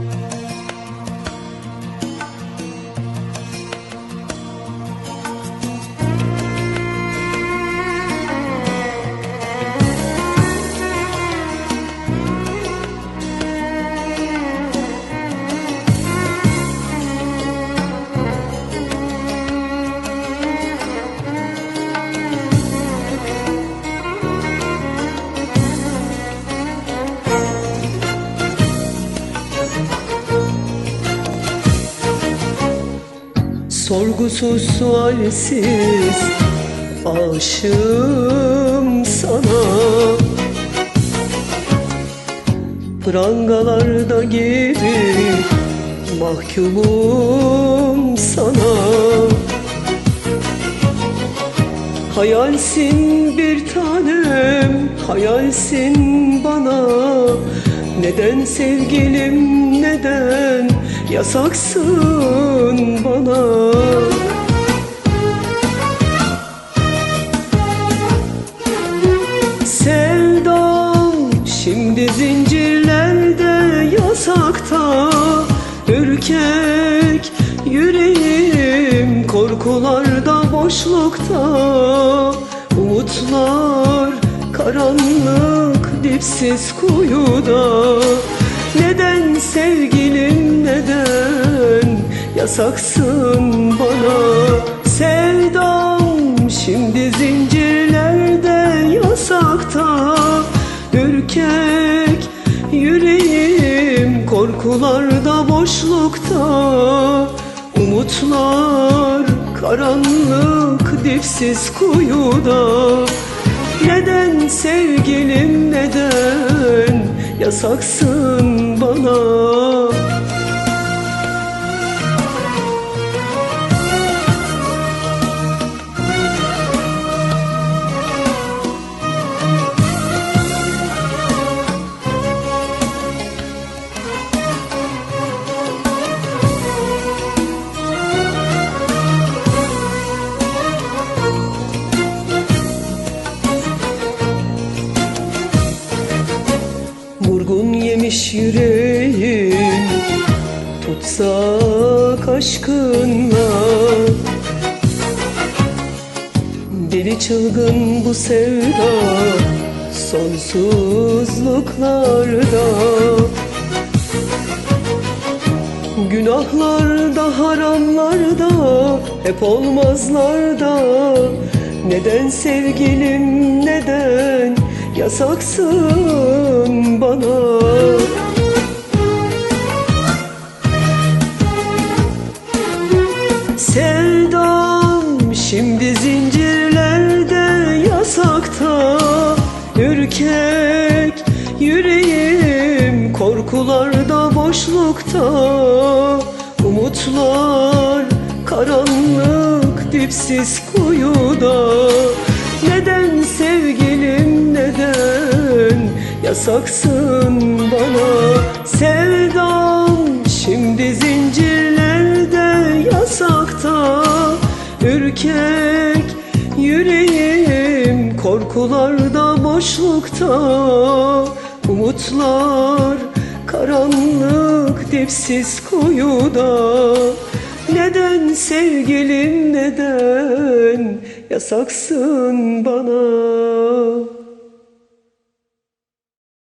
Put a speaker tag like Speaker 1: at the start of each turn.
Speaker 1: Bye. Sorgusuz sualsiz aşığım sana. Prangalarda gibi mahkumum sana. Hayalsin bir tanem, hayalsin bana Neden sevgilim, neden yasaksın bana? Sevdam şimdi zincirlerde yasakta. Ürkek yüreğim korkularda boşlukta. Umutlar karanlık dipsiz kuyuda Neden sevgilim neden yasaksın bana? Sevdam şimdi zincirlerde yasakta. Ürkek yüreğim korkularda boşlukta. Umutlar karanlık dipsiz kuyuda Neden sevgilim neden yasaksın bana yemiş yüreğim. Tutsak aşkınla. Deli çılgın bu sevda Sonsuzluklarda. Günahlarda, haramlarda Hep olmazlarda. Neden sevgilim, neden yasaksın bana Ürkek yüreğim korkularda boşlukta. Umutlar karanlık dipsiz kuyuda. Neden sevgilim neden yasaksın bana? Sevdam şimdi zincirlerde yasakta. Ürkek yüreğim korkularda boşlukta Umutlar karanlık dipsiz kuyuda. Neden sevgilim neden yasaksın bana